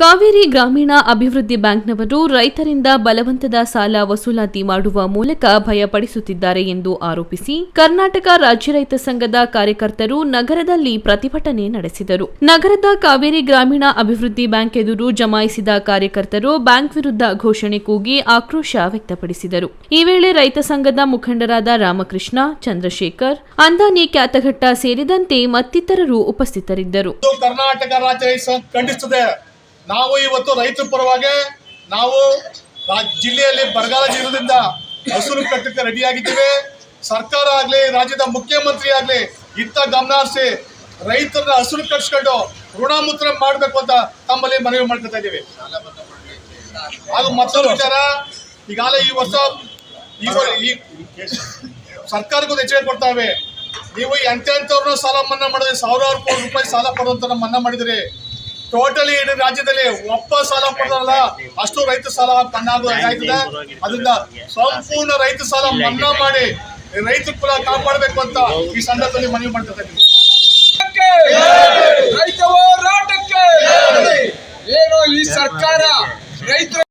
ಕಾವೇರಿ ಗ್ರಾಮೀಣ ಅಭಿವೃದ್ಧಿ ಬ್ಯಾಂಕ್ನವರು ರೈತರಿಂದ ಬಲವಂತದ ಸಾಲ ವಸೂಲಾತಿ ಮಾಡುವ ಮೂಲಕ ಭಯಪಡಿಸುತ್ತಿದ್ದಾರೆ ಎಂದು ಆರೋಪಿಸಿ ಕರ್ನಾಟಕ ರಾಜ್ಯ ರೈತ ಸಂಘದ ಕಾರ್ಯಕರ್ತರು ನಗರದಲ್ಲಿ ಪ್ರತಿಭಟನೆ ನಡೆಸಿದರು. ನಗರದ ಕಾವೇರಿ ಗ್ರಾಮೀಣ ಅಭಿವೃದ್ಧಿ ಬ್ಯಾಂಕ್ ಎದುರು ಜಮಾಯಿಸಿದ ಕಾರ್ಯಕರ್ತರು ಬ್ಯಾಂಕ್ ವಿರುದ್ಧ ಘೋಷಣೆ ಕೂಗಿ ಆಕ್ರೋಶ ವ್ಯಕ್ತಪಡಿಸಿದರು. ಈ ವೇಳೆ ರೈತ ಸಂಘದ ಮುಖಂಡರಾದ ರಾಮಕೃಷ್ಣ, ಚಂದ್ರಶೇಖರ್, ಅಂದಾನಿ ಕ್ಯಾತಘಟ್ಟ ಸೇರಿದಂತೆ ಮತ್ತಿತರರು ಉಪಸ್ಥಿತರಿದ್ದರು. ನಾವು ಇವತ್ತು ರೈತರ ಪರವಾಗಿ ನಾವು ಜಿಲ್ಲೆಯಲ್ಲಿ ಬರಗಾಲ ಜೀವನದಿಂದ ಹಸಿರು ಕಟ್ಟಕ್ಕೆ ರೆಡಿಯಾಗಿದ್ದೀವಿ ಸರ್ಕಾರ ಆಗಲಿ, ರಾಜ್ಯದ ಮುಖ್ಯಮಂತ್ರಿ ಆಗಲಿ ಇತ್ತ ಗಮನ ಹರಿಸಿ ರೈತರನ್ನ ಹಸಿರು ಕಟ್ಸ್ಕೊಂಡು ಋಣಮುತ್ರ ಮಾಡಬೇಕು ಅಂತ ತಮ್ಮಲ್ಲಿ ಮನವಿ ಮಾಡ್ಕೊತಾ ಇದ್ದೀವಿ. ಹಾಗೂ ಮತ್ತೊಂದು ವಿಚಾರ, ಈಗಾಗಲೇ ಈ ವರ್ಷ ಈ ವರ್- ಈ ಸರ್ಕಾರಕ್ಕೂ ಎಚ್ಚರಿಕೆ ಕೊಡ್ತಾವೆ ನೀವು ಎಂತೆಂಥವ್ರನ್ನ ಸಾಲ ಮನ್ನಾ ಮಾಡಿದ್ರೆ ಸಾವಿರಾರು ಕೋಟಿ ರೂಪಾಯಿ ಸಾಲ ಕೊಡುವಂತ ಮನ್ನಾ ಮಾಡಿದ್ರಿ ಟೋಟಲಿ ಇಡೀ ರಾಜ್ಯದಲ್ಲಿ ಒಪ್ಪ ಸಾಲ ಕೊಡ್ತಾರಲ್ಲ ಅಷ್ಟು ರೈತ ಸಾಲ ಮನ್ನಾಗೋದಾಗ್ತದೆ ಅದರಿಂದ ಸಂಪೂರ್ಣ ರೈತ ಸಾಲ ಮನ್ನಾ ಮಾಡಿ ರೈತ ಕುಲ ಕಾಪಾಡಬೇಕು ಅಂತ ಈ ಸಂದರ್ಭದಲ್ಲಿ ಮನವಿ ಮಾಡ್ತಾರೆ ರೈತ ಹೋರಾಟಕ್ಕೆ ಏನು ಈ ಸರ್ಕಾರ ರೈತರ